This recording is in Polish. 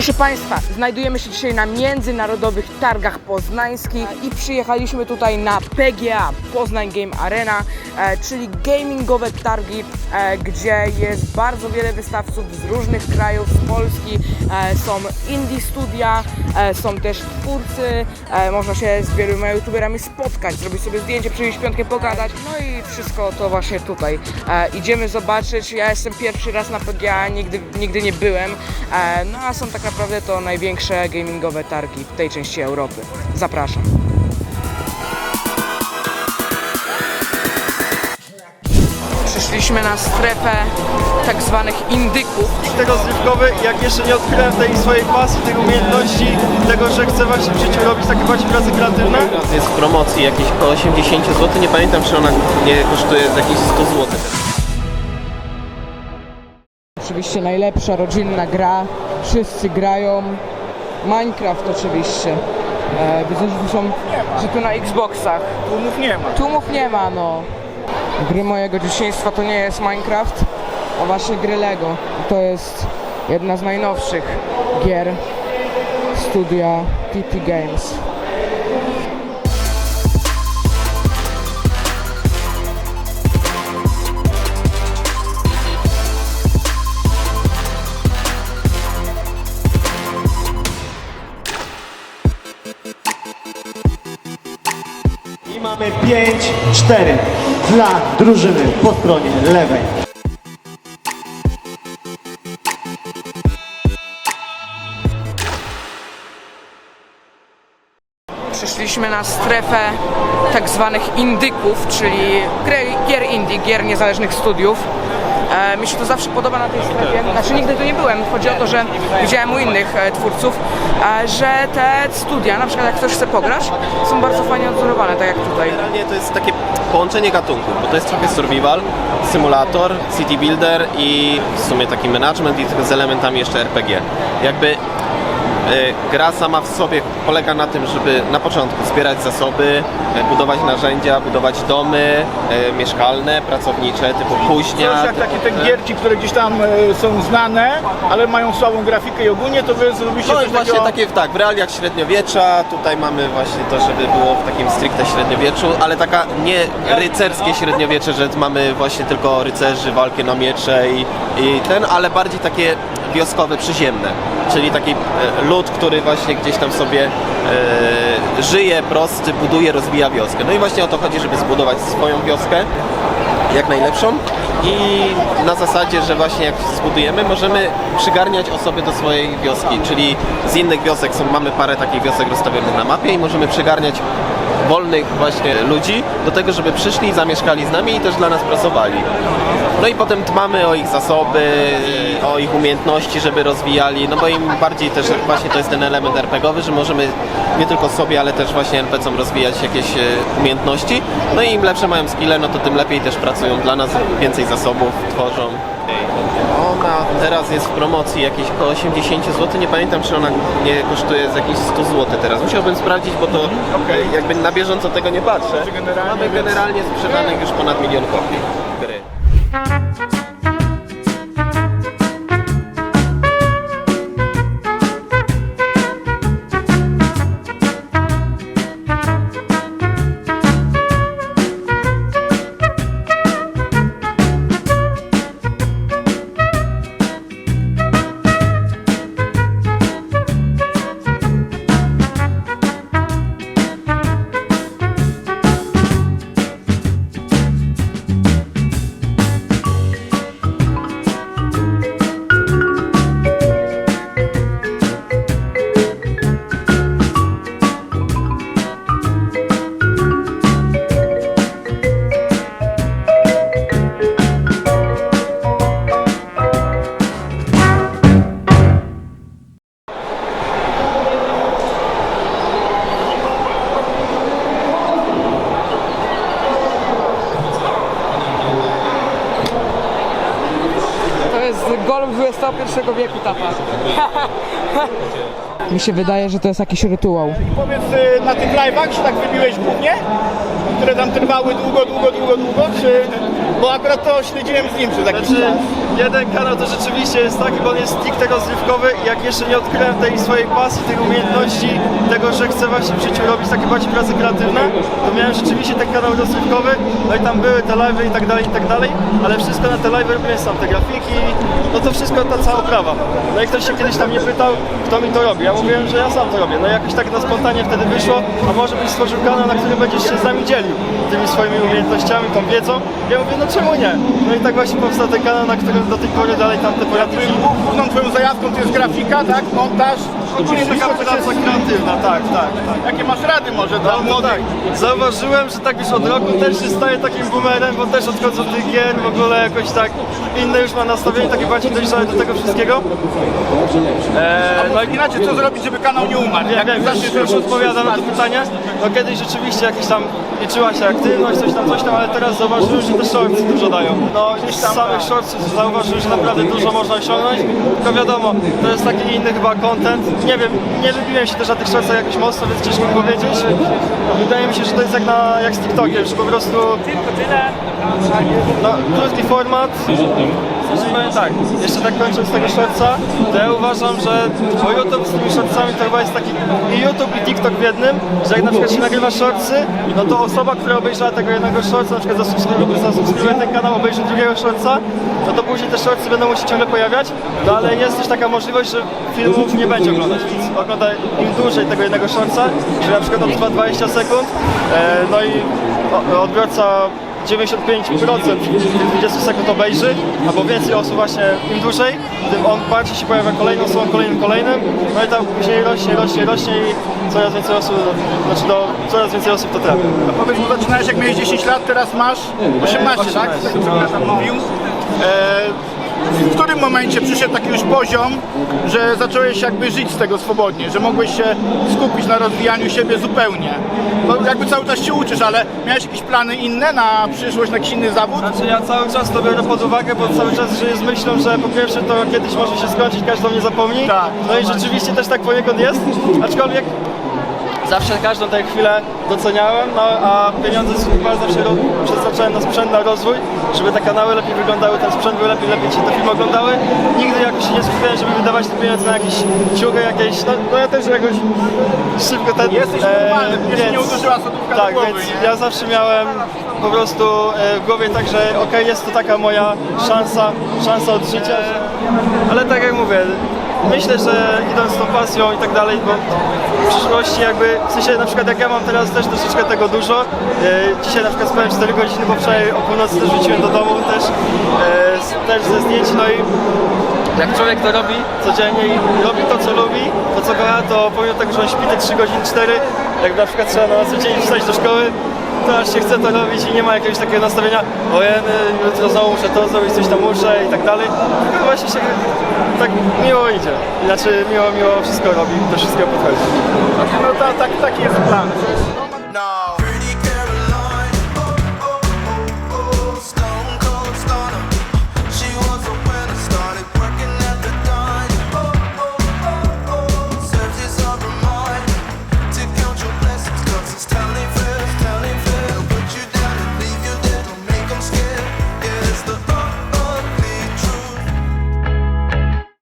Proszę Państwa, znajdujemy się dzisiaj na międzynarodowych targach poznańskich i przyjechaliśmy tutaj na PGA, Poznań Game Arena, e, czyli gamingowe targi, e, gdzie jest bardzo wiele wystawców z różnych krajów, z Polski, e, są indie studia, są też twórcy, można się z wieloma youtuberami spotkać, zrobić sobie zdjęcie, przyjść piątkę, pogadać, no i wszystko to właśnie tutaj. Idziemy zobaczyć, ja jestem pierwszy raz na PGA, nigdy, nigdy nie byłem, no a są tak naprawdę to największe gamingowe targi w tej części Europy. Zapraszam. Przyszliśmy na strefę tak zwanych indyków. tego zrywkowy, jak jeszcze nie odkryłem tej swojej pasji, tej umiejętności, tego, że chcę właśnie w życiu robić takie bardziej prace kreatywne. Teraz jest w promocji jakieś około 80 zł, nie pamiętam czy ona nie kosztuje jakieś 100 zł. Oczywiście najlepsza rodzinna gra, wszyscy grają. Minecraft oczywiście. E, widzę, że tu są, że tu na Xboxach. Tłumów nie ma. Tłumów nie ma, no. Gry mojego dzieciństwa to nie jest Minecraft, a właśnie gry Lego. To jest jedna z najnowszych gier studia TT Games. 5-4 dla drużyny po stronie lewej. Przyszliśmy na strefę tak zwanych indyków, czyli gier indie, gier niezależnych studiów. E, mi się to zawsze podoba na tej strefie, znaczy nigdy tu nie byłem, chodzi o to, że widziałem u innych e, twórców, e, że te studia, na przykład jak ktoś chce pograć, są bardzo fajnie odzorowane, tak jak tutaj. Generalnie to jest takie połączenie gatunków, bo to jest trochę survival, symulator, city builder i w sumie taki management i z elementami jeszcze RPG. Jakby gra sama w sobie polega na tym, żeby na początku zbierać zasoby, y, budować narzędzia, budować domy y, mieszkalne, pracownicze, typu kuźnia. Coś jak takie te gierki, które gdzieś tam e, są znane, ale mają słabą grafikę i ogólnie to wy zrobiliście No coś właśnie takiego... takie, tak, w realiach średniowiecza, tutaj mamy właśnie to, żeby było w takim stricte średniowieczu, ale taka nie rycerskie średniowiecze, że mamy właśnie tylko rycerzy, walkę na miecze i, i ten, ale bardziej takie wioskowe, przyziemne, czyli taki e, lud, który właśnie gdzieś tam sobie e, żyje, prosty, buduje, rozwija wioskę. No i właśnie o to chodzi, żeby zbudować swoją wioskę, jak najlepszą i na zasadzie, że właśnie jak zbudujemy, możemy przygarniać osoby do swojej wioski, czyli z innych wiosek są, mamy parę takich wiosek rozstawionych na mapie i możemy przygarniać wolnych właśnie ludzi do tego, żeby przyszli zamieszkali z nami i też dla nas pracowali. No i potem dbamy o ich zasoby, o ich umiejętności, żeby rozwijali, no bo im bardziej też właśnie to jest ten element RPGowy, że możemy nie tylko sobie, ale też właśnie NPC-om rozwijać jakieś e, umiejętności. No i im lepsze mają skille, no to tym lepiej też pracują dla nas, więcej zasobów tworzą. Ona teraz jest w promocji jakieś około 80 zł, nie pamiętam czy ona nie kosztuje z jakieś 100 zł teraz. Musiałbym sprawdzić, bo to jakby na bieżąco tego nie patrzę. generalnie, Mamy generalnie sprzedanych już ponad milion kopii gry. Thank you. Golf XXI wieku tapa. Mi się wydaje, że to jest jakiś rytuał. Powiedz, y, na tych live'ach się tak wybiłeś głównie? Które tam trwały długo, długo, długo, długo, czy... bo akurat to śledziłem z nim przez jakiś Znaczy, czas. jeden kanał to rzeczywiście jest taki, bo on jest stricte rozrywkowy i jak jeszcze nie odkryłem tej swojej pasji, tych umiejętności, tego, że chcę właśnie w życiu robić takie bardziej prace kreatywne, to miałem rzeczywiście ten kanał rozrywkowy, no i tam były te live'y i tak dalej, i tak dalej, ale wszystko na te live'y robiłem sam, te grafiki, no to wszystko ta cała prawa. No i ktoś się kiedyś tam nie pytał, kto mi to robi, ja mówiłem, że ja sam to robię, no i jakoś tak na spontanie wtedy wyszło, a może byś stworzył kanał, na którym będziesz się z nami dzielił tymi swoimi umiejętnościami, tą wiedzą. Ja mówię, no czemu nie? No i tak właśnie powstał ten kanał, na którym do tej pory dalej tam te poradniki. Główną twoją zajawką to jest grafika, tak? Montaż? Ogólnie taka praca kreatywna, tak, tak, tak. Jakie masz rady może dla No młodych? tak, zauważyłem, że tak już od roku też się staje takim boomerem, bo też odchodzę od tych gier, w ogóle jakoś tak inne już ma nastawienie, takie bardziej dojrzałe do tego wszystkiego. Eee, no i Inaczej, co zrobić, żeby kanał nie umarł? Jak, jak zaczniesz już odpowiadam na to pytanie, no kiedyś rzeczywiście jakieś tam liczyła się aktywność, coś tam, coś tam, ale teraz zauważyłem, że te shortsy dużo dają. No gdzieś z samych shortsów zauważyłem, że naprawdę dużo można osiągnąć, tylko wiadomo, to jest taki inny chyba content. Nie wiem, nie lubiłem się też na tych shortsach jakoś mocno, więc ciężko powiedzieć. Wydaje mi się, że to jest jak, na, jak z TikTokiem, że po prostu no, krótki format. Powiem tak, jeszcze tak kończąc tego shortsa, to ja uważam, że bo YouTube z tymi shortsami to chyba jest taki i YouTube i TikTok w jednym, że jak na przykład się nagrywa shortsy, no to osoba, która obejrzała tego jednego shortsa, na przykład zasubskrybuje, ten kanał, obejrzy drugiego shortsa, no to później te shortsy będą mu się ciągle pojawiać, no ale jest też taka możliwość, że filmów nie będzie oglądać, więc ogląda im dłużej tego jednego shortsa, że na przykład on trwa 20 sekund, e, no i odbiorca 95% tych 20 sekund obejrzy, albo więcej osób właśnie im dłużej, tym on bardziej się pojawia kolejną osobą, kolejnym, kolejnym, no i tam później rośnie, rośnie, rośnie i coraz więcej osób, znaczy do, coraz więcej osób to trafi. Powiedz, bo zaczynałeś jak miałeś 10 lat, teraz masz 18, tak? Z tego co mówił. E, w którym momencie przyszedł taki już poziom, że zacząłeś jakby żyć z tego swobodnie, że mogłeś się skupić na rozwijaniu siebie zupełnie? Jakby cały czas się uczysz, ale miałeś jakieś plany inne na przyszłość, na jakiś inny zawód? Znaczy ja cały czas to biorę pod uwagę, bo cały czas żyję z myślą, że po pierwsze to kiedyś może się skończyć, każdy o mnie zapomni. Tak. No i rzeczywiście też tak poniekąd jest, aczkolwiek zawsze każdą tę chwilę doceniałem, no a pieniądze chyba zawsze ro- przeznaczałem na sprzęt, na rozwój, żeby te kanały lepiej wyglądały, ten sprzęt był lepiej, lepiej się te filmy oglądały. Nigdy jakoś się nie skupiałem, żeby wydawać te pieniądze na jakieś ciuchy jakieś, no, no ja też jakoś szybko ten... Jesteś normalny, jeszcze nie uderzyła sodówka Tak, głowy, więc nie? ja zawsze miałem po prostu e, w głowie tak, że okej, jest to taka moja szansa, szansa od życia, że... ale tak jak mówię, myślę, że idąc tą pasją i tak dalej, bo w przyszłości jakby, w sensie na przykład jak ja mam teraz też troszeczkę tego dużo, e, dzisiaj na przykład spałem 4 godziny, bo wczoraj o północy też wróciłem do domu też, e, też ze zdjęć, no i jak człowiek to robi codziennie i robi to, co lubi, to co kocha, to pomimo tego, że on śpi te 3 godziny, 4, jak na przykład trzeba na co dzień wstać do szkoły, to aż się chce to robić i nie ma jakiegoś takiego nastawienia, o jeny, jutro znowu muszę to zrobić, coś tam muszę i tak dalej. Tylko właśnie się tak miło idzie. Znaczy miło, miło wszystko robi, do wszystkiego podchodzi. No tak, taki jest plan.